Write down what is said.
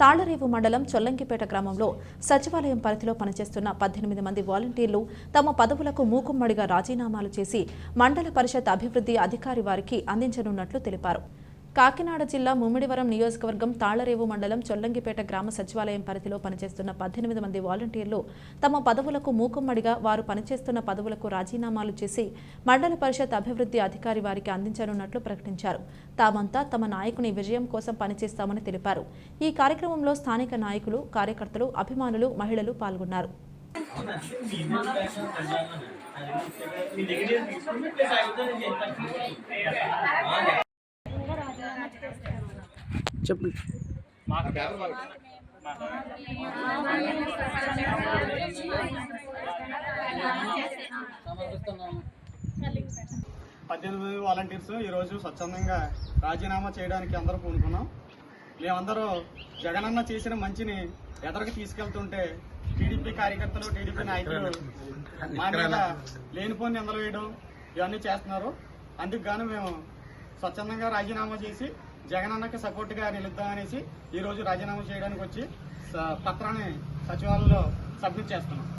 తాళ్ళరేవు మండలం చొల్లంకిపేట గ్రామంలో సచివాలయం పరిధిలో పనిచేస్తున్న పద్దెనిమిది మంది వాలంటీర్లు తమ పదవులకు మూకుమ్మడిగా రాజీనామాలు చేసి మండల పరిషత్ అభివృద్ధి అధికారి వారికి అందించనున్నట్లు తెలిపారు. కాకినాడ జిల్లా ముమ్మిడివరం నియోజకవర్గం తాళరేవు మండలం చొల్లంగిపేట గ్రామ సచివాలయం పరిధిలో పనిచేస్తున్న పద్దెనిమిది మంది వాలంటీర్లు తమ పదవులకు మూకుమ్మడిగా వారు పనిచేస్తున్న పదవులకు రాజీనామాలు చేసి మండల పరిషత్ అభివృద్ధి అధికారి వారికి అందించనున్నట్లు ప్రకటించారు. తామంతా తమ నాయకుని విజయం కోసం పనిచేస్తామని తెలిపారు. ఈ కార్యక్రమంలో స్థానిక నాయకులు కార్యకర్తలు అభిమానులు మహిళలు పాల్గొన్నారు. చెప్పండి పద్దెనిమిది వాలంటీర్స్ ఈరోజు స్వచ్ఛందంగా రాజీనామా చేయడానికి అందరూ పూనుకున్నాం. మేమందరూ జగనన్న చేసిన మంచిని ఎదరికి తీసుకెళ్తుంటే టీడీపీ కార్యకర్తలు టీడీపీ నాయకులు మా మీద లేనిపోని నిందలు వేయడం ఇవన్నీ చేస్తున్నారు. అందుకు గాను మేము స్వచ్ఛందంగా రాజీనామా చేసి జగనన్నకి సపోర్ట్గా నిలుద్దామనేసి ఈ రోజు రాజీనామా చేయడానికి వచ్చి పత్రాన్ని సచివాలయంలో సబ్మిట్ చేస్తున్నాం.